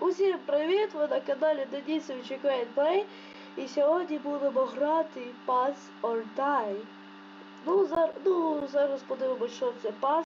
Усім привіт! Ви на каналі Денисович Ukraine Плей. І сьогодні будемо грати Pass or Die. Ну, зар... ну зараз подивимось, що це Pass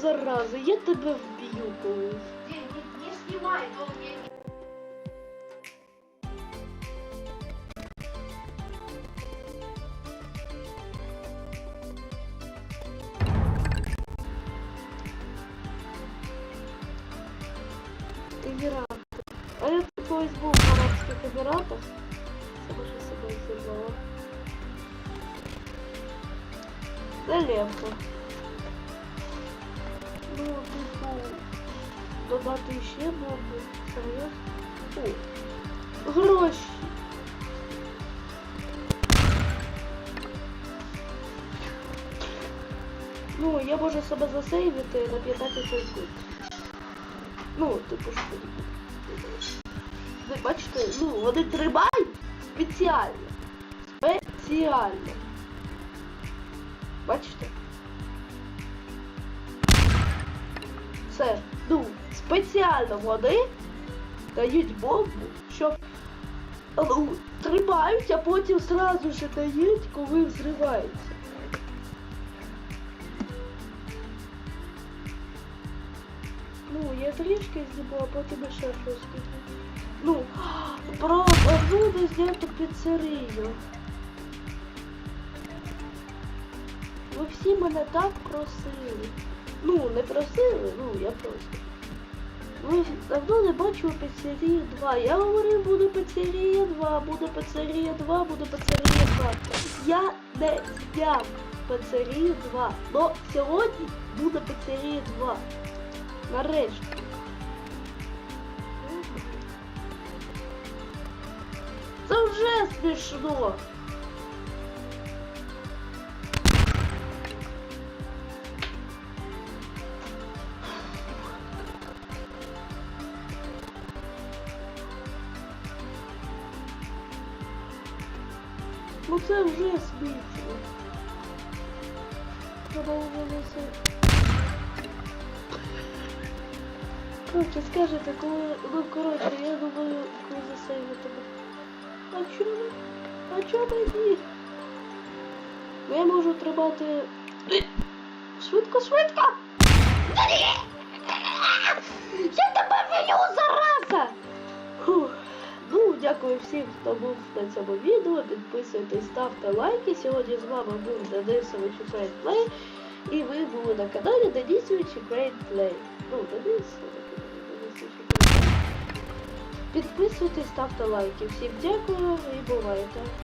зараза, я тебе вбью колись. Не, не, не снимай, он мне не... Эмираты. А я колись був в Арабських Еміратах. Це може себе зірвало. Ну, типу, додати ще бомби. Серйозно? О, гроші. Ну, я можу себе засейвити на 15 секунд. Ну, типу що. Ви бачите, ну, вони тримають спеціально. Спеціально. Бачите? Це, ну, спеціально вони дають бомбу, щоб ну, тримають, а потім зразу ж дають, коли взривається. Ну, я трішки знімала, потім ще щось скажу. Ну, про одну незняту піцерію. Ви всі мене так просили. Ну, не просили, ну, я просто. Ви давно не бачили піцерію 2. Я говорив, буде піцерія 2, буде піцерія 2, буде піцерія 2. Я не зняв піцерію 2. Но сьогодні буде піцерія 2. Нарешті. Це вже смішно. Ну це вже смішно. Продовжується. Коротше, скажете, коли... Ну, коротше, я думаю, коли засейвити. А чому? А чому? Ну, я можу тримати... Швидко, швидко! Я тебе велю, зараза! Фух. Ну, дякую всім, хто був на цьому відео. Підписуйтесь, ставте лайки. Сьогодні з вами був Денисович Ukraine. І ви були на каналі Денисович Ukraine Play. Ну, Денис. Денисович Підписуйтесь, ставте лайки. Всім дякую і бувайте.